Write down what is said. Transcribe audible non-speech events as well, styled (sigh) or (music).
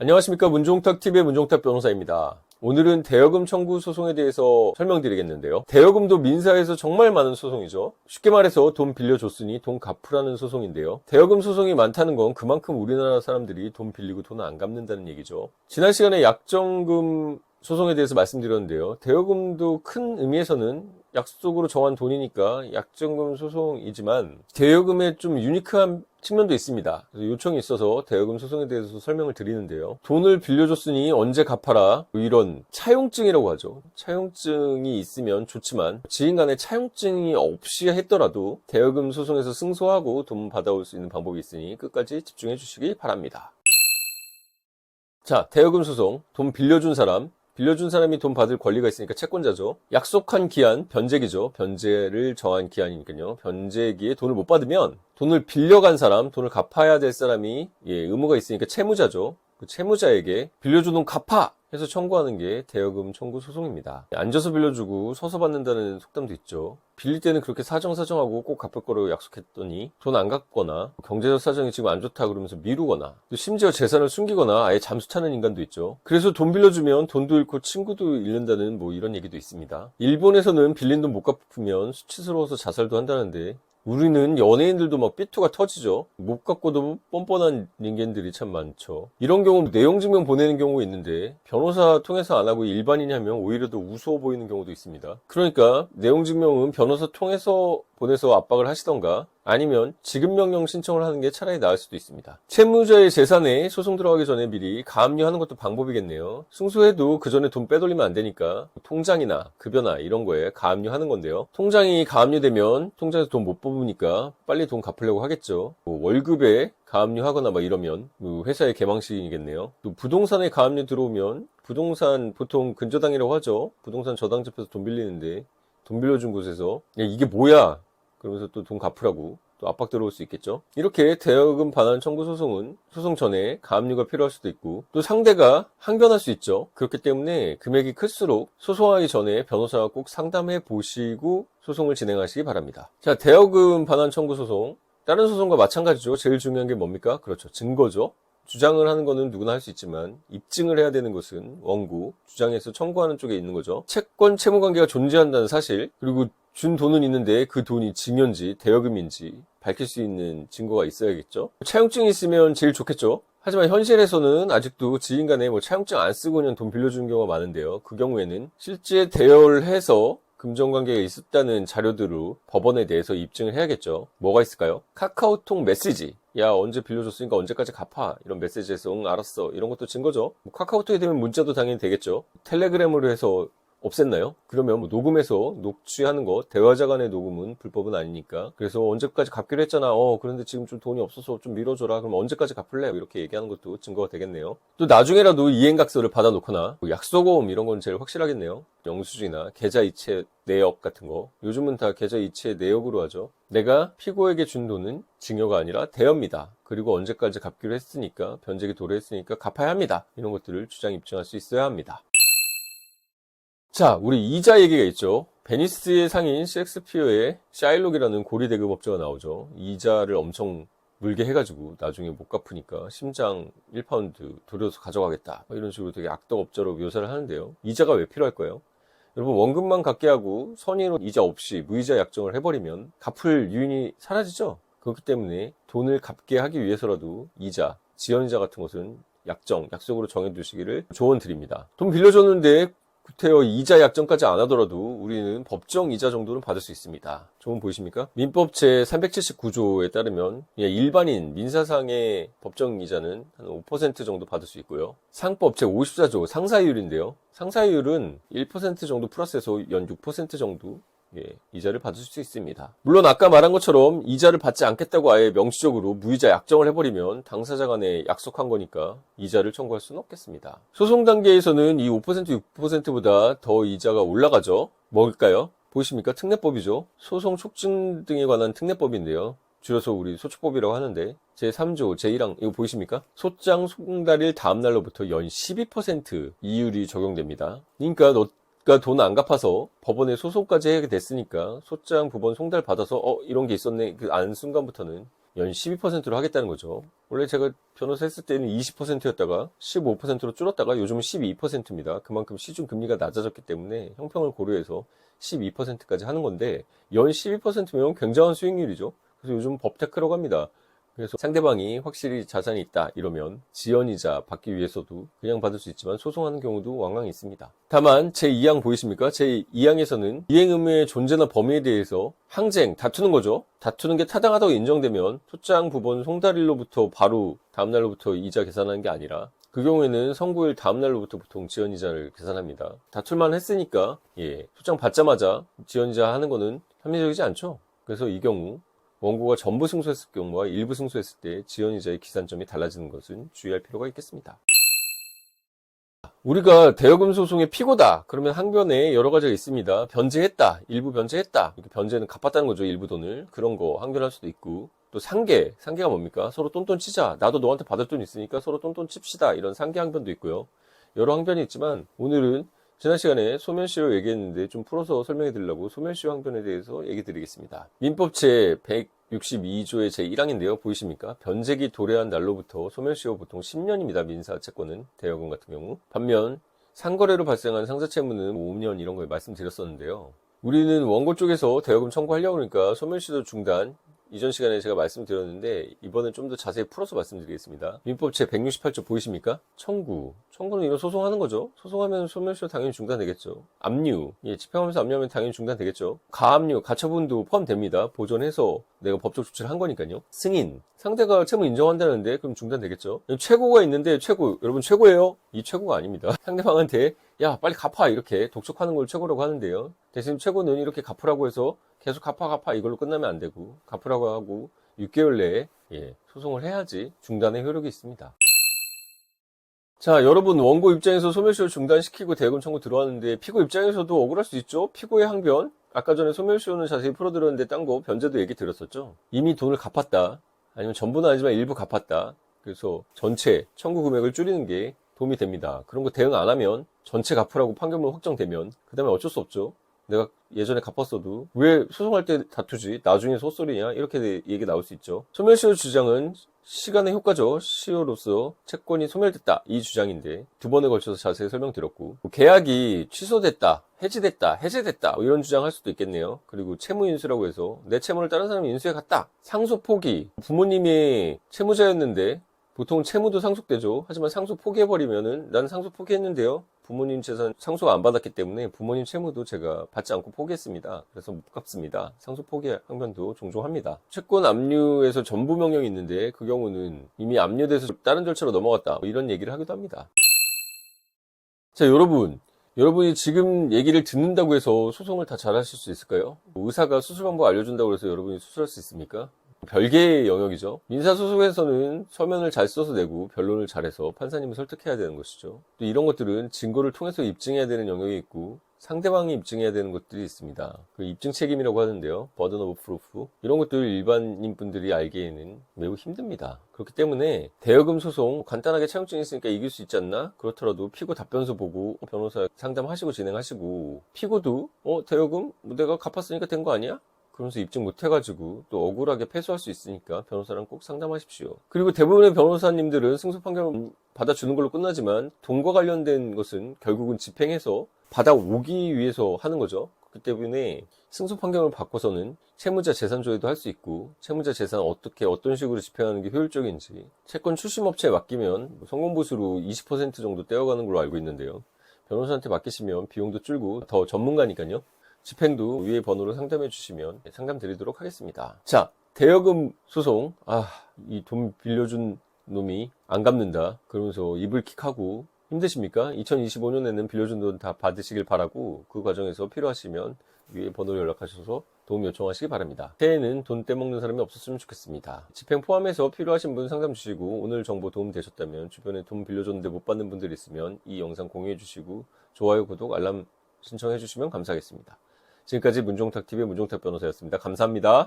안녕하십니까 문종탁TV의 문종탁 변호사입니다. 오늘은 대여금 청구 소송에 대해서 설명드리겠는데요. 대여금도 민사에서 정말 많은 소송이죠. 쉽게 말해서 돈 빌려줬으니 돈 갚으라는 소송인데요. 대여금 소송이 많다는 건 그만큼 우리나라 사람들이 돈 빌리고 돈 안 갚는다는 얘기죠. 지난 시간에 약정금 소송에 대해서 말씀드렸는데요. 대여금도 큰 의미에서는 약속으로 정한 돈이니까 약정금 소송이지만 대여금에 좀 유니크한 측면도 있습니다. 요청이 있어서 대여금 소송에 대해서 설명을 드리는데요. 돈을 빌려줬으니 언제 갚아라. 뭐 이런 차용증이라고 하죠. 차용증이 있으면 좋지만 지인 간에 차용증이 없이 했더라도 대여금 소송에서 승소하고 돈 받아올 수 있는 방법이 있으니 끝까지 집중해 주시기 바랍니다. 자, 대여금 소송. 돈 빌려준 사람, 빌려준 사람이 돈 받을 권리가 있으니까 채권자죠. 약속한 기한, 변제기죠. 변제를 정한 기한이니까요. 변제기에 돈을 못 받으면 돈을 빌려간 사람, 돈을 갚아야 될 사람이 예, 의무가 있으니까 채무자죠. 그 채무자에게 빌려준 돈 갚아! 해서 청구하는 게 대여금 청구 소송입니다. 앉아서 빌려주고 서서 받는다는 속담도 있죠. 빌릴 때는 그렇게 사정사정하고 꼭 갚을 거라고 약속했더니 돈 안 갚거나 경제적 사정이 지금 안 좋다 그러면서 미루거나 또 심지어 재산을 숨기거나 아예 잠수 타는 인간도 있죠. 그래서 돈 빌려주면 돈도 잃고 친구도 잃는다는 뭐 이런 얘기도 있습니다. 일본에서는 빌린 돈 못 갚으면 수치스러워서 자살도 한다는데 우리는 연예인들도 막 삐투가 터지죠. 못 갖고도 뻔뻔한 인간들이 참 많죠. 이런 경우 내용 증명 보내는 경우가 있는데 변호사 통해서 안 하고 일반인이 하면 오히려 더 우스워 보이는 경우도 있습니다. 그러니까 내용 증명은 변호사 통해서 보내서 압박을 하시던가 아니면 지급 명령 신청을 하는 게 차라리 나을 수도 있습니다. 채무자의 재산에 소송 들어가기 전에 미리 가압류하는 것도 방법이겠네요. 승소해도 그 전에 돈 빼돌리면 안 되니까 통장이나 급여나 이런 거에 가압류하는 건데요. 통장이 가압류되면 통장에서 돈 못 뽑으니까 빨리 돈 갚으려고 하겠죠. 뭐 월급에 가압류하거나 막 이러면 뭐 회사의 개망신이겠네요. 또 부동산에 가압류 들어오면 부동산 보통 근저당이라고 하죠. 부동산 저당 집에서 돈 빌리는데 돈 빌려준 곳에서 야, 이게 뭐야? 그러면서 또 돈 갚으라고 또 압박 들어올 수 있겠죠. 이렇게 대여금 반환 청구 소송은 소송 전에 가압류가 필요할 수도 있고 또 상대가 항변할 수 있죠. 그렇기 때문에 금액이 클수록 소송하기 전에 변호사와 꼭 상담해 보시고 소송을 진행하시기 바랍니다. 자, 대여금 반환 청구 소송 다른 소송과 마찬가지죠. 제일 중요한 게 뭡니까? 그렇죠. 증거죠. 주장을 하는 거는 누구나 할 수 있지만 입증을 해야 되는 것은 원고, 주장해서 청구하는 쪽에 있는 거죠. 채권 채무 관계가 존재한다는 사실, 그리고 준 돈은 있는데 그 돈이 증여인지 대여금인지 밝힐 수 있는 증거가 있어야겠죠. 차용증이 있으면 제일 좋겠죠. 하지만 현실에서는 아직도 지인 간에 뭐 차용증 안 쓰고 그냥 돈 빌려주는 경우가 많은데요. 그 경우에는 실제 대여를 해서 금전관계가 있었다는 자료들로 법원에 대해서 입증을 해야겠죠. 뭐가 있을까요? 카카오톡 메시지. 야, 언제 빌려줬으니까 언제까지 갚아. 이런 메시지에서 응, 알았어. 이런 것도 증거죠. 뭐 카카오톡이 되면 문자도 당연히 되겠죠. 텔레그램으로 해서 없앴나요? 그러면 뭐 녹음해서 녹취하는 거 대화자 간의 녹음은 불법은 아니니까. 그래서 언제까지 갚기로 했잖아. 어 그런데 지금 좀 돈이 없어서 좀 밀어줘라. 그럼 언제까지 갚을래? 이렇게 얘기하는 것도 증거가 되겠네요. 또 나중에라도 이행각서를 받아놓거나 뭐 약속어음 이런 건 제일 확실하겠네요. 영수증이나 계좌 이체 내역 같은 거. 요즘은 다 계좌 이체 내역으로 하죠. 내가 피고에게 준 돈은 증여가 아니라 대여입니다. 그리고 언제까지 갚기로 했으니까 변제기 도래했으니까 갚아야 합니다. 이런 것들을 주장 입증할 수 있어야 합니다 자, 우리 이자 얘기가 있죠. 베니스의 상인 셰익스피어의 샤일록이라는 고리 대금업자가 나오죠. 이자를 엄청 물게 해가지고 나중에 못 갚으니까 심장 1파운드 돌려서 가져가겠다. 뭐 이런 식으로 되게 악덕업자로 묘사를 하는데요. 이자가 왜 필요할 거예요? 여러분 원금만 갚게 하고 선의로 이자 없이 무이자 약정을 해버리면 갚을 유인이 사라지죠. 그렇기 때문에 돈을 갚게 하기 위해서라도 이자, 지연이자 같은 것은 약정, 약속으로 정해두시기를 조언드립니다. 돈 빌려줬는데 구태여 이자 약정까지 안 하더라도 우리는 법정 이자 정도는 받을 수 있습니다. 조금 보이십니까? 민법 제 379조에 따르면 예, 일반인 민사상의 법정 이자는 한 5% 정도 받을 수 있고요. 상법 제 54조 상사이율인데요. 상사이율은 1% 정도 플러스해서 연 6% 정도 예, 이자를 받을 수 있습니다. 물론 아까 말한 것처럼 이자를 받지 않겠다고 아예 명시적으로 무이자 약정을 해버리면 당사자 간에 약속한 거니까 이자를 청구할 수는 없겠습니다. 소송 단계에서는 이 5% 6%보다 더 이자가 올라가죠. 뭘까요? 보이십니까? 특례법이죠. 소송 촉진 등에 관한 특례법인데요. 줄여서 우리 소축법이라고 하는데 제3조 제1항 이거 보이십니까? 소장 송달일 다음 날로부터 연 12% 이율이 적용됩니다. 그러니까 너 그러니까 돈 안 갚아서 법원에 소송까지 하게 됐으니까 소장 부본 송달 받아서 어 이런 게 있었네 그 아는 순간부터는 연 12%로 하겠다는 거죠. 원래 제가 변호사 했을 때는 20%였다가 15%로 줄었다가 요즘은 12%입니다. 그만큼 시중 금리가 낮아졌기 때문에 형평을 고려해서 12%까지 하는 건데 연 12%면 굉장한 수익률이죠. 그래서 요즘 법테크라고 합니다. 그래서 상대방이 확실히 자산이 있다 이러면 지연이자 받기 위해서도 그냥 받을 수 있지만 소송하는 경우도 왕왕 있습니다. 다만 제 2항 보이십니까? 제 2항에서는 이행 의무의 존재나 범위에 대해서 항쟁, 다투는 거죠. 다투는 게 타당하다고 인정되면 토장 부본 송달일로부터 바로 다음날로부터 이자 계산하는 게 아니라 그 경우에는 선고일 다음날로부터 보통 지연이자를 계산합니다. 다툴만 했으니까 예, 소장 받자마자 지연이자 하는 거는 합리적이지 않죠. 그래서 이 경우 원고가 전부 승소했을 경우와 일부 승소했을 때 지연이자의 기산점이 달라지는 것은 주의할 필요가 있겠습니다. 우리가 대여금 소송의 피고다. 그러면 항변에 여러 가지가 있습니다. 변제했다. 일부 변제했다. 변제는 갚았다는 거죠. 일부 돈을. 그런 거 항변할 수도 있고. 또 상계. 상계가 뭡니까? 서로 똔똔 치자. 나도 너한테 받을 돈 있으니까 서로 똔똔 칩시다. 이런 상계 항변도 있고요. 여러 항변이 있지만 오늘은 지난 시간에 소멸시효 얘기했는데 좀 풀어서 설명해 드리려고 소멸시효 항변에 대해서 얘기 드리겠습니다. 민법 제 162조의 제 1항인데요. 보이십니까? 변제기 도래한 날로부터 소멸시효 보통 10년입니다. 민사 채권은 대여금 같은 경우. 반면 상거래로 발생한 상자 채무는 5년 이런 걸 말씀드렸었는데요. 우리는 원고 쪽에서 대여금 청구하려고 그러니까 소멸시효 중단 이전 시간에 제가 말씀드렸는데 이번엔 좀 더 자세히 풀어서 말씀드리겠습니다. 민법 제 168조 보이십니까? 청구. 청구는 이런 소송하는 거죠. 소송하면 소멸시효 당연히 중단되겠죠. 압류. 예, 집행하면서 압류하면 당연히 중단되겠죠. 가압류, 가처분도 포함됩니다. 보존해서 내가 법적 조치를 한 거니까요. 승인. 상대가 채무 인정한다는데 그럼 중단되겠죠. 최고가 있는데 최고, 여러분 최고예요? 이 최고가 아닙니다. (laughs) 상대방한테 야 빨리 갚아 이렇게 독촉하는 걸 최고라고 하는데요. 대신 최고는 이렇게 갚으라고 해서 계속 갚아 갚아 이걸로 끝나면 안 되고 갚으라고 하고 6개월 내에 예, 소송을 해야지 중단의 효력이 있습니다. 자, 여러분 원고 입장에서 소멸시효 중단시키고 대금 청구 들어왔는데 피고 입장에서도 억울할 수 있죠. 피고의 항변 아까 전에 소멸시효는 자세히 풀어드렸는데 딴 거 변제도 얘기 드렸었죠. 이미 돈을 갚았다. 아니면 전부는 아니지만 일부 갚았다. 그래서 전체 청구 금액을 줄이는 게 도움이 됩니다. 그런 거 대응 안 하면 전체 갚으라고 판결문 확정되면 그 다음에 어쩔 수 없죠. 내가 예전에 갚았어도 왜 소송할 때 다투지? 나중에 소설이냐? 이렇게 얘기 나올 수 있죠. 소멸시효 주장은 시간의 효과죠. 시효로서 채권이 소멸됐다. 이 주장인데 두 번에 걸쳐서 자세히 설명드렸고 뭐 계약이 취소됐다. 해지됐다. 해제됐다. 뭐 이런 주장할 수도 있겠네요. 그리고 채무 인수라고 해서 내 채무를 다른 사람이 인수해 갔다. 상속 포기. 부모님이 채무자였는데 보통 채무도 상속되죠. 하지만 상속 포기해버리면은 난 상속 포기했는데요. 부모님 재산 상속 안 받았기 때문에 부모님 채무도 제가 받지 않고 포기했습니다. 그래서 못 갚습니다. 상속 포기 항변도 종종 합니다. 채권 압류에서 전부 명령이 있는데 그 경우는 이미 압류돼서 다른 절차로 넘어갔다. 뭐 이런 얘기를 하기도 합니다. 자, 여러분. 여러분이 지금 얘기를 듣는다고 해서 소송을 다 잘하실 수 있을까요? 의사가 수술 방법 알려준다고 해서 여러분이 수술할 수 있습니까? 별개의 영역이죠. 민사소송에서는 서면을 잘 써서 내고 변론을 잘해서 판사님을 설득해야 되는 것이죠. 또 이런 것들은 증거를 통해서 입증해야 되는 영역이 있고 상대방이 입증해야 되는 것들이 있습니다. 그 입증 책임이라고 하는데요. 버든 오브 프루프. 이런 것들 일반인 분들이 알기에는 매우 힘듭니다. 그렇기 때문에 대여금 소송 간단하게 차용증 있으니까 이길 수 있지 않나? 그렇더라도 피고 답변서 보고 변호사 상담하시고 진행하시고 피고도 어 대여금 뭐 내가 갚았으니까 된 거 아니야? 그러면서 입증 못 해가지고 또 억울하게 패소할 수 있으니까 변호사랑 꼭 상담하십시오. 그리고 대부분의 변호사님들은 승소 판결 받아주는 걸로 끝나지만 돈과 관련된 것은 결국은 집행해서 받아오기 위해서 하는 거죠. 그렇기 때문에 승소 판결을 바꿔서는 채무자 재산 조회도 할 수 있고 채무자 재산 어떻게 어떤 식으로 집행하는 게 효율적인지 채권 출심 업체에 맡기면 성공보수로 20% 정도 떼어가는 걸로 알고 있는데요. 변호사한테 맡기시면 비용도 줄고 더 전문가니까요. 집행도 위의 번호로 상담해 주시면 상담 드리도록 하겠습니다. 자, 대여금 소송. 아, 이 돈 빌려준 놈이 안 갚는다. 그러면서 입을 킥하고 힘드십니까? 2025년에는 빌려준 돈 다 받으시길 바라고 그 과정에서 필요하시면 위에 번호로 연락하셔서 도움 요청하시기 바랍니다. 새해에는 돈 떼먹는 사람이 없었으면 좋겠습니다. 집행 포함해서 필요하신 분 상담 주시고 오늘 정보 도움 되셨다면 주변에 돈 빌려줬는데 못 받는 분들 있으면 이 영상 공유해 주시고 좋아요, 구독, 알람 신청해 주시면 감사하겠습니다. 지금까지 문종탁TV의 문종탁 변호사였습니다. 감사합니다.